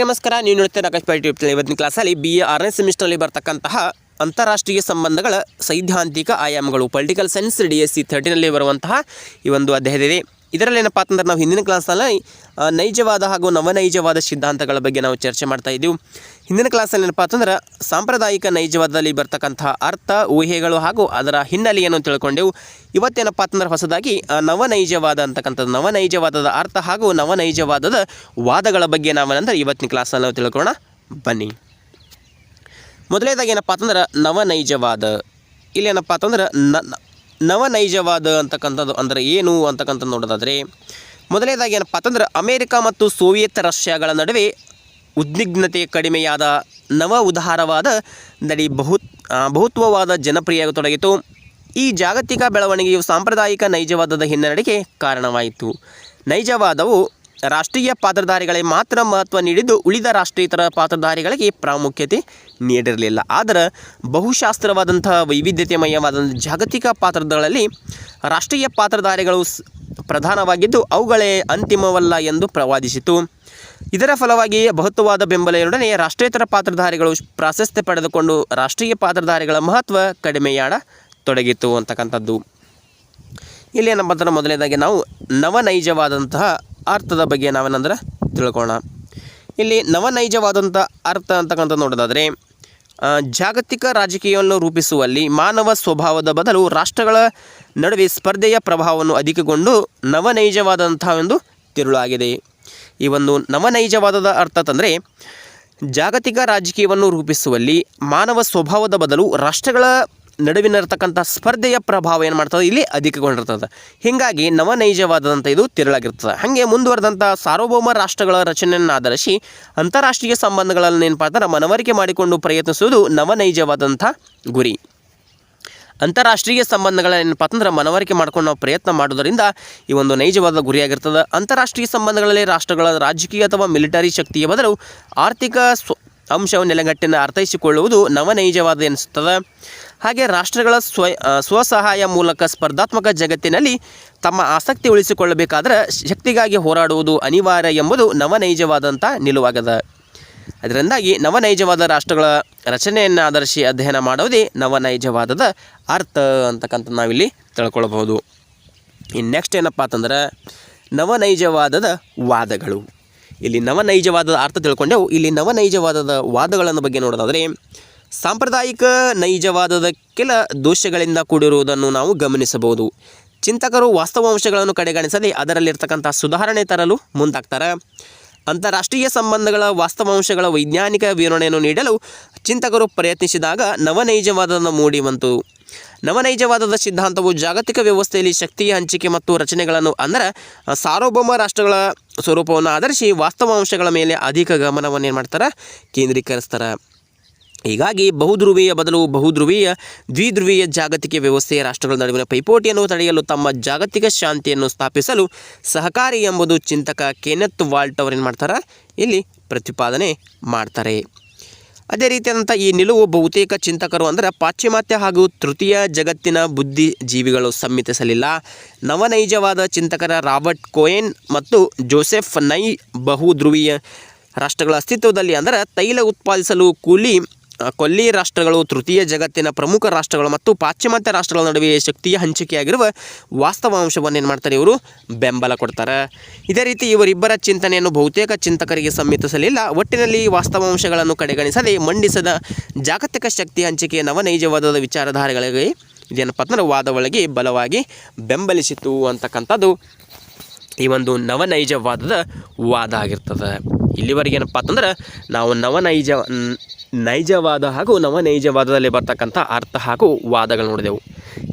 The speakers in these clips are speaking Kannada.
ನಮಸ್ಕಾರ. ನೀವು ನೋಡ್ತೀರಾ ಆಕಾಶ್ ಯೂಟ್ಯೂಬ್ ಇವತ್ತಿನ ಕ್ಲಾಸಲ್ಲಿ ಬಿ ಎ ಆರನೇ ಸೆಮಿಸ್ಟರ್ನಲ್ಲಿ ಬರ್ತಕ್ಕಂತಹ ಅಂತಾರಾಷ್ಟ್ರೀಯ ಸಂಬಂಧಗಳ ಸೈದ್ಧಾಂತಿಕ ಆಯಾಮಗಳು political science D S C ಥರ್ಟಿನಲ್ಲಿ ಬರುವಂತಹ ಈ ಒಂದು ಅಧ್ಯಾಯದಿದೆ ಇದರಲ್ಲಿ ಏನಪ್ಪ ಅಂತಂದ್ರೆ ನಾವು ಹಿಂದಿನ ಕ್ಲಾಸಲ್ಲಿ ನೈಜವಾದ ಹಾಗೂ ನವನೈಜವಾದ ಸಿದ್ಧಾಂತಗಳ ಬಗ್ಗೆ ನಾವು ಚರ್ಚೆ ಮಾಡ್ತಾ ಇದ್ದೀವಿ. ಹಿಂದಿನ ಕ್ಲಾಸಲ್ಲಿ ಏನಪ್ಪ ಅಂತಂದ್ರೆ ಸಾಂಪ್ರದಾಯಿಕ ನೈಜವಾದದಲ್ಲಿ ಬರ್ತಕ್ಕಂತಹ ಅರ್ಥ, ಊಹೆಗಳು ಹಾಗೂ ಅದರ ಹಿನ್ನೆಲೆಯನ್ನು ತಿಳ್ಕೊಂಡೆವು. ಇವತ್ತೇನಪ್ಪ ಅಂತಂದ್ರೆ ಹೊಸದಾಗಿ ನವನೈಜವಾದ ಅಂತಕ್ಕಂಥದ್ದು, ನವನೈಜವಾದದ ಅರ್ಥ ಹಾಗೂ ನವನೈಜವಾದದ ವಾದಗಳ ಬಗ್ಗೆ ನಾವೇನಂದ್ರೆ ಇವತ್ತಿನ ಕ್ಲಾಸಲ್ಲಿ ನಾವು ತಿಳ್ಕೊಳ್ಳೋಣ. ಬನ್ನಿ. ಮೊದಲನೇದಾಗಿ ಏನಪ್ಪ ಅಂತಂದ್ರೆ ನವನೈಜವಾದ. ಇಲ್ಲಿ ಏನಪ್ಪ ಅಂತಂದ್ರೆ ನ- ನವನೈಜವಾದ ಅಂತಕ್ಕಂಥದ್ದು, ಅಂದರೆ ಏನು ಅಂತಕ್ಕಂಥದ್ದು ನೋಡೋದಾದರೆ, ಮೊದಲನೇದಾಗಿ ಏನಪ್ಪ ಅಂತಂದ್ರೆ ಅಮೇರಿಕ ಮತ್ತು ಸೋವಿಯತ್ ರಷ್ಯಾಗಳ ನಡುವೆ ಉದ್ವಿಗ್ನತೆ ಕಡಿಮೆಯಾದ ನವ ಉದಾರವಾದ ನಡಿ ಬಹು ಬಹುತ್ವವಾದ ಜನಪ್ರಿಯತೊಡಗಿತು ಈ ಜಾಗತಿಕ ಬೆಳವಣಿಗೆಯು ಸಾಂಪ್ರದಾಯಿಕ ನೈಜವಾದದ ಹಿನ್ನಡೆಗೆ ಕಾರಣವಾಯಿತು. ನೈಜವಾದವು ರಾಷ್ಟ್ರೀಯ ಪಾತ್ರಧಾರಿಗಳಿಗೆ ಮಾತ್ರ ಮಹತ್ವ ನೀಡಿದ್ದು ಉಳಿದ ರಾಷ್ಟ್ರೀಯತರ ಪಾತ್ರಧಾರಿಗಳಿಗೆ ಪ್ರಾಮುಖ್ಯತೆ ನೀಡಿರಲಿಲ್ಲ. ಆದರೆ ಬಹುಶಾಸ್ತ್ರವಾದಂತಹ ವೈವಿಧ್ಯತೆಮಯವಾದಂಥ ಜಾಗತಿಕ ಪಾತ್ರಗಳಲ್ಲಿ ರಾಷ್ಟ್ರೀಯ ಪಾತ್ರಧಾರಿಗಳು ಪ್ರಧಾನವಾಗಿದ್ದು ಅವುಗಳೇ ಅಂತಿಮವಲ್ಲ ಎಂದು ಪ್ರವಾದಿಸಿತು. ಇದರ ಫಲವಾಗಿ ಬಹುತ್ವವಾದ ಬೆಂಬಲದೊಡನೆ ರಾಷ್ಟ್ರೇತರ ಪಾತ್ರಧಾರಿಗಳು ಪ್ರಾಶಸ್ತ್ಯ ಪಡೆದುಕೊಂಡು ರಾಷ್ಟ್ರೀಯ ಪಾತ್ರಧಾರಿಗಳ ಮಹತ್ವ ಕಡಿಮೆಯಾಡ ತೊಡಗಿತು ಅಂತಕ್ಕಂಥದ್ದು. ಇಲ್ಲಿ ಏನಪ್ಪ ಅಂದ್ರೆ ಮೊದಲನೇದಾಗಿ ನಾವು ನವನೈಜವಾದಂತಹ ಅರ್ಥದ ಬಗ್ಗೆ ನಾವೇನಂದ್ರೆ ತಿಳ್ಕೋಣ ಇಲ್ಲಿ ನವನೈಜವಾದಂಥ ಅರ್ಥ ಅಂತಕ್ಕಂಥ ನೋಡೋದಾದರೆ ಜಾಗತಿಕ ರಾಜಕೀಯವನ್ನು ರೂಪಿಸುವಲ್ಲಿ ಮಾನವ ಸ್ವಭಾವದ ಬದಲು ರಾಷ್ಟ್ರಗಳ ನಡುವೆ ಸ್ಪರ್ಧೆಯ ಪ್ರಭಾವವನ್ನು ಅಧಿಕಗೊಂಡು ನವನೈಜವಾದಂಥ ಒಂದು ತಿರುಳಾಗಿದೆ. ಈ ಒಂದು ನವನೈಜವಾದದ ಅರ್ಥ ತಂದರೆ ಜಾಗತಿಕ ರಾಜಕೀಯವನ್ನು ರೂಪಿಸುವಲ್ಲಿ ಮಾನವ ಸ್ವಭಾವದ ಬದಲು ರಾಷ್ಟ್ರಗಳ ನಡುವಿನಿರ್ತಕ್ಕಂಥ ಸ್ಪರ್ಧೆಯ ಪ್ರಭಾವ ಏನು ಮಾಡ್ತದೆ? ಇಲ್ಲಿ ಅಧಿಕಗೊಂಡಿರ್ತದೆ. ಹೀಗಾಗಿ ನವನೈಜವಾದಂಥ ಇದು ತಿರುಳಾಗಿರ್ತದೆ. ಹಾಗೆ ಮುಂದುವರೆದಂಥ ಸಾರ್ವಭೌಮ ರಾಷ್ಟ್ರಗಳ ರಚನೆಯನ್ನು ಆಧರಿಸಿ ಅಂತಾರಾಷ್ಟ್ರೀಯ ಸಂಬಂಧಗಳನ್ನು ಏನು ಮಾಡ್ತಾರೆ? ಮನವರಿಕೆ ಮಾಡಿಕೊಂಡು ಪ್ರಯತ್ನಿಸುವುದು ನವನೈಜವಾದಂಥ ಗುರಿ. ಅಂತಾರಾಷ್ಟ್ರೀಯ ಸಂಬಂಧಗಳ ಏನಪ್ಪ ಮನವರಿಕೆ ಮಾಡ್ಕೊಂಡು ನಾವು ಪ್ರಯತ್ನ ಮಾಡೋದರಿಂದ ಈ ಒಂದು ನೈಜವಾದ ಗುರಿಯಾಗಿರ್ತದೆ. ಅಂತಾರಾಷ್ಟ್ರೀಯ ಸಂಬಂಧಗಳಲ್ಲಿ ರಾಷ್ಟ್ರಗಳ ರಾಜಕೀಯ ಅಥವಾ ಮಿಲಿಟರಿ ಶಕ್ತಿಯ ಬದಲು ಆರ್ಥಿಕ ಸ್ವ ಅಂಶವನ್ನು ನೆಲೆಗಟ್ಟಿನ ಅರ್ಥೈಸಿಕೊಳ್ಳುವುದು ನವನೈಜವಾದ ಎನಿಸುತ್ತದೆ ಹಾಗೆ ರಾಷ್ಟ್ರಗಳ ಸ್ವ ಸ್ವಸಹಾಯ ಮೂಲಕ ಸ್ಪರ್ಧಾತ್ಮಕ ಜಗತ್ತಿನಲ್ಲಿ ತಮ್ಮ ಆಸಕ್ತಿ ಉಳಿಸಿಕೊಳ್ಳಬೇಕಾದ್ರೆ ಶಕ್ತಿಗಾಗಿ ಹೋರಾಡುವುದು ಅನಿವಾರ್ಯ ಎಂಬುದು ನವನೈಜವಾದಂಥ ನಿಲುವಾಗದ. ಅದರಿಂದಾಗಿ ನವನೈಜವಾದ ರಾಷ್ಟ್ರಗಳ ರಚನೆಯನ್ನು ಆಧರಿಸಿ ಅಧ್ಯಯನ ಮಾಡುವುದೇ ನವನೈಜವಾದದ ಅರ್ಥ ಅಂತಕ್ಕಂಥ ನಾವಿಲ್ಲಿ ತಿಳ್ಕೊಳ್ಬಹುದು. ಇನ್ನು ನೆಕ್ಸ್ಟ್ ಏನಪ್ಪ ಅಂತಂದ್ರೆ ನವನೈಜವಾದದ ವಾದಗಳು. ಇಲ್ಲಿ ನವನೈಜವಾದದ ಅರ್ಥ ತಿಳ್ಕೊಂಡೆವು. ಇಲ್ಲಿ ನವನೈಜವಾದದ ವಾದಗಳನ್ನು ಬಗ್ಗೆ ನೋಡೋದಾದರೆ ಸಾಂಪ್ರದಾಯಿಕ ನೈಜವಾದದ ಕೆಲ ದೋಷಗಳಿಂದ ಕೂಡಿರುವುದನ್ನು ನಾವು ಗಮನಿಸಬಹುದು. ಚಿಂತಕರು ವಾಸ್ತವಾಂಶಗಳನ್ನು ಕಡೆಗಣಿಸದೆ ಅದರಲ್ಲಿರ್ತಕ್ಕಂಥ ಸುಧಾರಣೆ ತರಲು ಮುಂದಾಗ್ತಾರೆ. ಅಂತಾರಾಷ್ಟ್ರೀಯ ಸಂಬಂಧಗಳ ವಾಸ್ತವಾಂಶಗಳ ವೈಜ್ಞಾನಿಕ ವಿವರಣೆಯನ್ನು ನೀಡಲು ಚಿಂತಕರು ಪ್ರಯತ್ನಿಸಿದಾಗ ನವನೈಜವಾದವನ್ನು ಮೂಡಿ ಬಂತು. ನವನೈಜವಾದದ ಸಿದ್ಧಾಂತವು ಜಾಗತಿಕ ವ್ಯವಸ್ಥೆಯಲ್ಲಿ ಶಕ್ತಿಯ ಹಂಚಿಕೆ ಮತ್ತು ರಚನೆಗಳನ್ನು ಅಂದರೆ ಸಾರ್ವಭೌಮ ರಾಷ್ಟ್ರಗಳ ಸ್ವರೂಪವನ್ನು ಆಧರಿಸಿ ವಾಸ್ತವಾಂಶಗಳ ಮೇಲೆ ಅಧಿಕ ಗಮನವನ್ನು ಏನು ಮಾಡ್ತಾರೆ? ಕೇಂದ್ರೀಕರಿಸ್ತಾರೆ. ಹೀಗಾಗಿ ಬಹುಧ್ರುವೀಯ ಬದಲು ಬಹುಧ್ರುವೀಯ, ದ್ವಿಧ್ರುವೀಯ ಜಾಗತಿಕ ವ್ಯವಸ್ಥೆಯ ರಾಷ್ಟ್ರಗಳ ನಡುವಿನ ಪೈಪೋಟಿಯನ್ನು ತಡೆಯಲು ತಮ್ಮ ಜಾಗತಿಕ ಶಾಂತಿಯನ್ನು ಸ್ಥಾಪಿಸಲು ಸಹಕಾರಿ ಎಂಬುದು ಚಿಂತಕ ಕೆನೆತ್ ವಾಲ್ಟ್ ಅವರೇನು ಮಾಡ್ತಾರೆ? ಇಲ್ಲಿ ಪ್ರತಿಪಾದನೆ ಮಾಡ್ತಾರೆ. ಅದೇ ರೀತಿಯಾದಂಥ ಈ ನಿಲುವು ಬಹುತೇಕ ಚಿಂತಕರು ಅಂದರೆ ಪಾಶ್ಚಿಮಾತ್ಯ ಹಾಗೂ ತೃತೀಯ ಜಗತ್ತಿನ ಬುದ್ಧಿಜೀವಿಗಳು ಸಮ್ಮತಿಸಲಿಲ್ಲ. ನವನೈಜವಾದ ಚಿಂತಕರ ರಾಬರ್ಟ್ ಕೋಯೆನ್ ಮತ್ತು ಜೋಸೆಫ್ ನೈ ಬಹುಧ್ರುವೀಯ ರಾಷ್ಟ್ರಗಳ ಅಸ್ತಿತ್ವದಲ್ಲಿ ಅಂದರೆ ತೈಲ ಉತ್ಪಾದಿಸಲು ಕೂಲಿ ಕೊಲ್ಲಿ ರಾಷ್ಟ್ರಗಳು, ತೃತೀಯ ಜಗತ್ತಿನ ಪ್ರಮುಖ ರಾಷ್ಟ್ರಗಳು ಮತ್ತು ಪಾಶ್ಚಿಮಾತ್ಯ ರಾಷ್ಟ್ರಗಳ ನಡುವೆ ಶಕ್ತಿಯ ಹಂಚಿಕೆಯಾಗಿರುವ ವಾಸ್ತವಾಂಶವನ್ನು ಏನು ಮಾಡ್ತಾರೆ ಇವರು? ಬೆಂಬಲ ಕೊಡ್ತಾರೆ. ಇದೇ ರೀತಿ ಇವರಿಬ್ಬರ ಚಿಂತನೆಯನ್ನು ಬಹುತೇಕ ಚಿಂತಕರಿಗೆ ಸಮ್ಮಿತಿಸಲಿಲ್ಲ. ಒಟ್ಟಿನಲ್ಲಿ ವಾಸ್ತವಾಂಶಗಳನ್ನು ಕಡೆಗಣಿಸದೆ ಮಂಡಿಸದ ಜಾಗತಿಕ ಶಕ್ತಿ ಹಂಚಿಕೆ ನವನೈಜವಾದದ ವಿಚಾರಧಾರೆಗಳಿಗೆ ಇದೇನಪ್ಪ ವಾದ ಒಳಗೆ ಬಲವಾಗಿ ಬೆಂಬಲಿಸಿತು ಅಂತಕ್ಕಂಥದ್ದು ಈ ಒಂದು ನವನೈಜವಾದದ ವಾದ ಆಗಿರ್ತದೆ. ಇಲ್ಲಿವರೆಗೆ ಏನಪ್ಪ ಅಂತಂದ್ರೆ ನಾವು ನವನೈಜ ನೈಜವಾದ ಹಾಗೂ ನವನೈಜವಾದದಲ್ಲಿ ಬರ್ತಕ್ಕಂಥ ಅರ್ಥ ಹಾಗೂ ವಾದಗಳು ನೋಡಿದೆವು.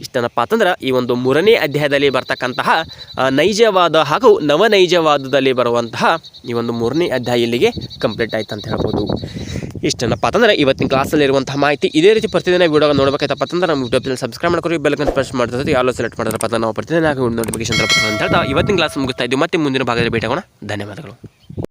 ಇಷ್ಟೇನಪ್ಪ ಅಂತಂದ್ರೆ ಈ ಒಂದು ಮೂರನೇ ಅಧ್ಯಾಯದಲ್ಲಿ ಬರ್ತಕ್ಕಂತಹ ನೈಜವಾದ ಹಾಗೂ ನವನೈಜವಾದದಲ್ಲಿ ಬರುವಂತಹ ಈ ಒಂದು ಮೂರನೇ ಅಧ್ಯಾಯ ಇಲ್ಲಿಗೆ ಕಂಪ್ಲೀಟ್ ಆಯ್ತು ಅಂತ ಹೇಳ್ಬೋದು. ಇಷ್ಟೇನಪ್ಪ ಅಂತಂದ್ರೆ ಇವತ್ತಿನ ಕ್ಲಾಸಲ್ಲಿ ಇರುವಂತಹ ಮಾಹಿತಿ ಇದೇ ರೀತಿ ಪ್ರತಿದಿನ ವಿಡಿಯೋ ನೋಡಬೇಕಾಯ್ತಪ್ಪ ಅಂತಂದ್ರೆ ನಮ್ಮ ಯೂಟ್ಯೂಬ್ನಲ್ಲಿ ಸಬ್ಸ್ಕ್ರೈಬ್ ಮಾಡ್ಕೊರಿ ಬೆಲ್ಕನ್ ಪ್ರೆಸ್ ಮಾಡಿದ್ರೆ ಯಾರು ಸೆಲೆಕ್ಟ್ ಮಾಡಿದ್ರಪ್ಪ ನಾವು ಪ್ರತಿದಿನ ನೋಟಿಫಿಕೇಶನ್ ಅಂತ ಹೇಳ್ತಾ ಇವತ್ತಿನ ಕ್ಲಾಸ್ ಮುಗಿಸ್ತಾ ಇದ್ದೀವಿ. ಮತ್ತೆ ಮುಂದಿನ ಭಾಗದಲ್ಲಿ ಭೇಟಿಯಾಗೋಣ. ಧನ್ಯವಾದಗಳು.